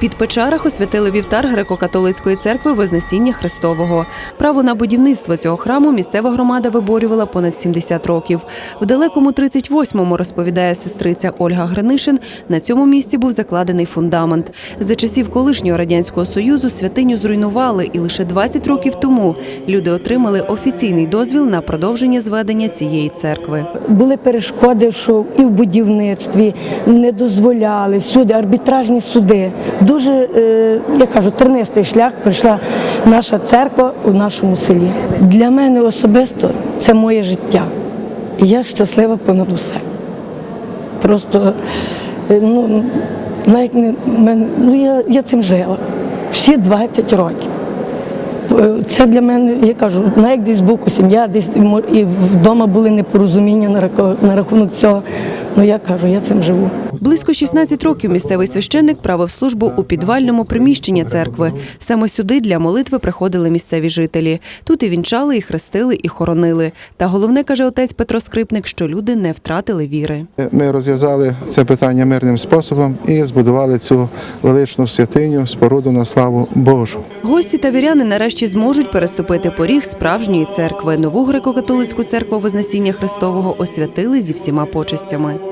Під Печарах освятили вівтар греко-католицької церкви Вознесіння Христового. Право на будівництво цього храму місцева громада виборювала понад 70 років. В далекому 38-му, розповідає сестриця Ольга Гринишин, на цьому місці був закладений фундамент. За часів колишнього радянського союзу святиню зруйнували, і лише 20 років тому люди отримали офіційний дозвіл на продовження зведення цієї церкви. Були перешкоди, що і в будівництві не дозволяли всюди арбітражні суди. Дуже е, я кажу, тернистий шлях пройшла наша церква у нашому селі. Для мене особисто це моє життя. І я щаслива понад усе. Просто е, ну, навіть не мене, ну я, я цим жила всі 20 років. Е, Це для мене, я кажу, навіть десь боку сім'я, десь і вдома були непорозуміння на рахунок цього. Ну я кажу, я цим живу. Близько 16 років місцевий священник правив службу у підвальному приміщенні церкви. Саме сюди для молитви приходили місцеві жителі. Тут і вінчали, і хрестили, і хоронили. Та головне каже отець Петро Скрипник, що люди не втратили віри. Ми розв'язали це питання мирним способом і збудували цю величну святиню, споруду на славу Божу. Гості та віряни нарешті зможуть переступити поріг справжньої церкви. Нову греко-католицьку церкву Вознесіння Христового освятили зі всіма почестями.